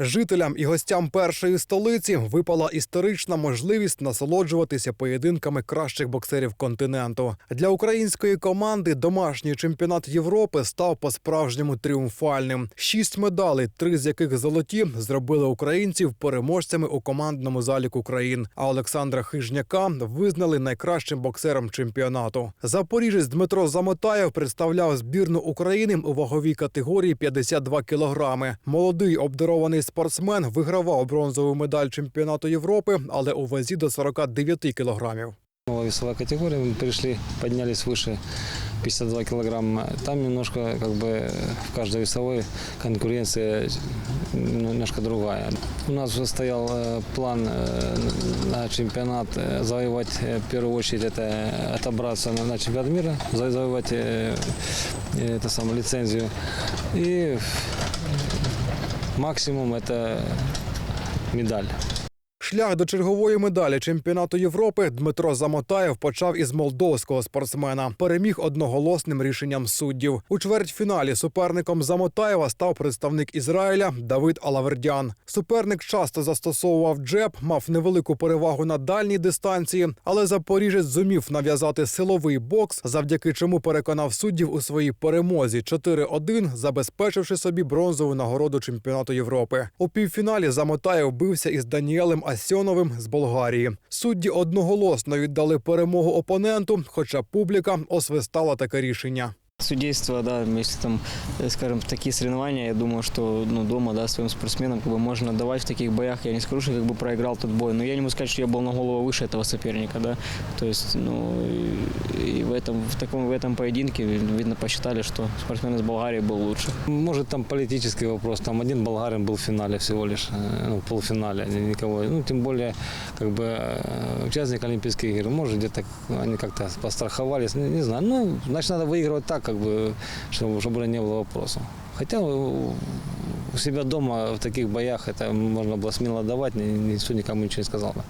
Жителям і гостям першої столиці випала історична можливість насолоджуватися поєдинками кращих боксерів континенту. Для української команди домашній чемпіонат Європи став по-справжньому тріумфальним. Шість медалей, три з яких золоті, зробили українців переможцями у командному заліку країн. А Олександра Хижняка визнали найкращим боксером чемпіонату. Запоріжець Дмитро Замотаєв представляв збірну України у ваговій категорії 52 кілограми. Молодий обдарований спортсмен вигравав бронзову медаль чемпіонату Європи, але у вазі до 49 кілограмів. Новая весовая категория, мы пришли, поднялись выше 52 килограмма. Там немножко как бы в каждой весовой конкуренция немножко другая. У нас уже стоял э, план э, на чемпионат э, завоевать э, в первую очередь это отобраться на, на чемпионат мира, за- завоевать э, э, это самое, лицензию. И максимум это медаль. Шлях до чергової медалі чемпіонату Європи Дмитро Замотаєв почав із молдовського спортсмена. Переміг одноголосним рішенням суддів. У чвертьфіналі суперником Замотаєва став представник Ізраїля Давид Алавердян. Суперник часто застосовував джеб, мав невелику перевагу на дальній дистанції, але запоріжець зумів нав'язати силовий бокс, завдяки чому переконав суддів у своїй перемозі 4-1, забезпечивши собі бронзову нагороду чемпіонату Європи. У півфіналі Замотаєв бився із Даніелем Асьоновим з Болгарії. Судді одноголосно віддали перемогу опоненту, хоча публіка освистала таке рішення. Судейство, да, если там, э, скажем, такие соревнования, я думаю, что ну, дома, да, своим спортсменам как бы можно давать в таких боях. Я не скажу, что как бы проиграл тот бой, но я не могу сказать, что я был на голову выше этого соперника, да. То есть, ну, и, в этом, в таком, в этом поединке, видно, посчитали, что спортсмен из Болгарии был лучше. Может, там политический вопрос. Там один болгарин был в финале всего лишь, э, ну, в полуфинале, ни- никого. Ну, тем более, как бы, э, участник Олимпийских игр. Может, где-то они как-то постраховались, не, не знаю. Ну, значит, надо выигрывать так, как бы, чтобы, чтобы не было вопросов. Хотя у у себя дома в таких боях это можно было смело давать, ни- никто никому ничего не сказал бы.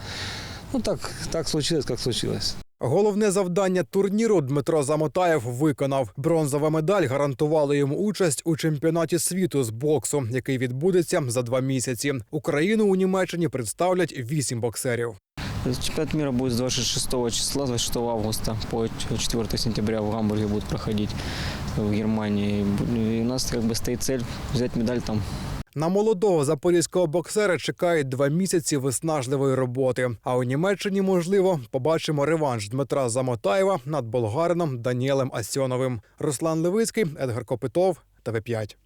Ну, так, так случилось, как случилось. Головне завдання турніру Дмитро Замотаєв виконав. Бронзова медаль гарантувала йому участь у чемпіонаті світу з боксу, який відбудеться за два місяці. Україну у Німеччині представлять вісім боксерів. Чемпионат мира будет с 26 числа, с 26 августа по 4 сентября в Гамбурге будет проходить в Германии. И у нас как бы стоит цель взять медаль там На молодого запорізького боксера чекають два місяці виснажливої роботи. А у Німеччині, можливо, побачимо реванш Дмитра Замотаєва над болгарином Даніелем Асьоновим. Руслан Левицький, Едгар Копитов, ТВ5.